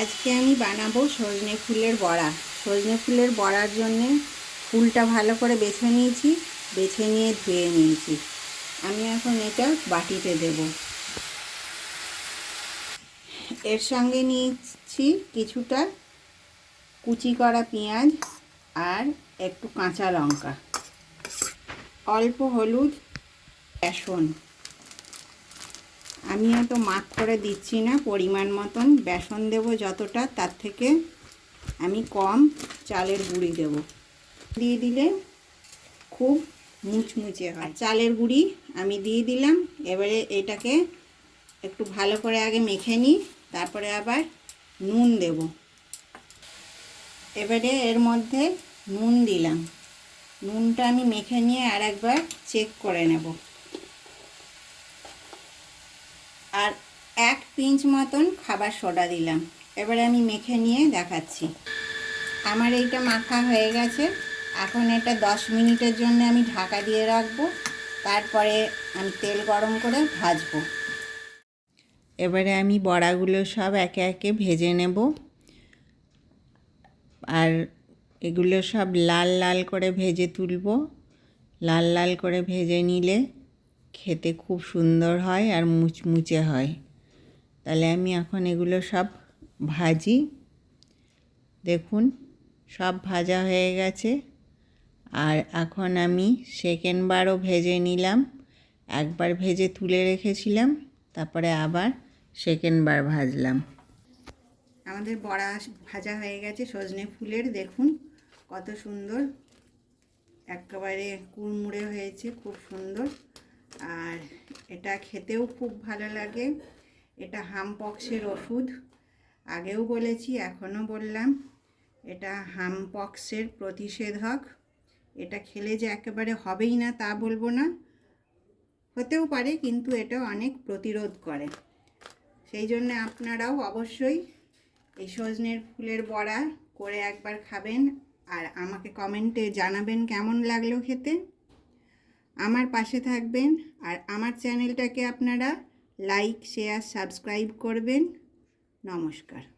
আজকে আমি বানাবো সজনে ফুলের বড়া। সজনে ফুলের বড়ার জন্যে ফুলটা ভালো করে বেছে নিয়েছি, বেছে নিয়ে ধুয়ে নিয়েছি। আমি এখন এটা বাটিতে দেব। এর সঙ্গে নিয়েছি কিছুটা কুচি করা পেঁয়াজ আর একটু কাঁচা লঙ্কা। অল্প হলুদ, বেসন। আমি অত মাখ করে দিচ্ছি না, পরিমাণ মতন। বেসন দেব যতটা, তার থেকে আমি কম চালের গুঁড়ি দেব। দিয়ে দিলে খুব মুচমুচে হয়। চালের গুঁড়ি আমি দিয়ে দিলাম, এবারে এটাকে একটু ভালো করে আগে মেখে নিই, তারপরে আবার নুন দেব। এবারে এর মধ্যে নুন দিলাম। নুনটা আমি মেখে নিয়ে আর একবার চেক করে নেব। আর এক পিঞ্চ মতন খাবার সোডা দিলাম। এবারে আমি মেখে নিয়ে দেখাচ্ছি। আমার এইটা মাখা হয়ে গেছে। এখন এটা দশ মিনিটের জন্য আমি ঢাকা দিয়ে রাখব। তারপরে আমি তেল গরম করে ভাজবো। এবারে আমি বড়াগুলো সব একে একে ভেজে নেব। আর এগুলো সব লাল লাল করে ভেজে তুলব। লাল লাল করে ভেজে নিলে খেতে খুব সুন্দর হয় আর মুচমুচে হয়। তাহলে আমি এখন এগুলো সব ভাজি। দেখুন, সব ভাজা হয়ে গেছে। আর এখন আমি সেকেন্ডবারও ভেজে নিলাম। একবার ভেজে তুলে রেখেছিলাম, তারপরে আবার সেকেন্ডবার ভাজলাম। আমাদের বড়া ভাজা হয়ে গেছে সজনে ফুলের। দেখুন কত সুন্দর। একেবারে কুড়মুড়ে হয়েছে, খুব সুন্দর। আর এটা খেতেও খুব ভালো লাগে। এটা হামপক্সের ওষুধ। আগেও বলেছি, এখনও বললাম, এটা হামপক্সের প্রতিষেধক। এটা খেলে যে একেবারে হবেই না তা বলব না। হতেও পারে, কিন্তু এটা অনেক প্রতিরোধ করে। সেই জন্য আপনারাও অবশ্যই এই সজনের ফুলের বড়া করে একবার খাবেন। আর আমাকে কমেন্টে জানাবেন কেমন লাগল খেতে। আমার পাশে থাকবেন আর আমার চ্যানেলটাকে আপনারা লাইক শেয়ার সাবস্ক্রাইব করবেন। নমস্কার।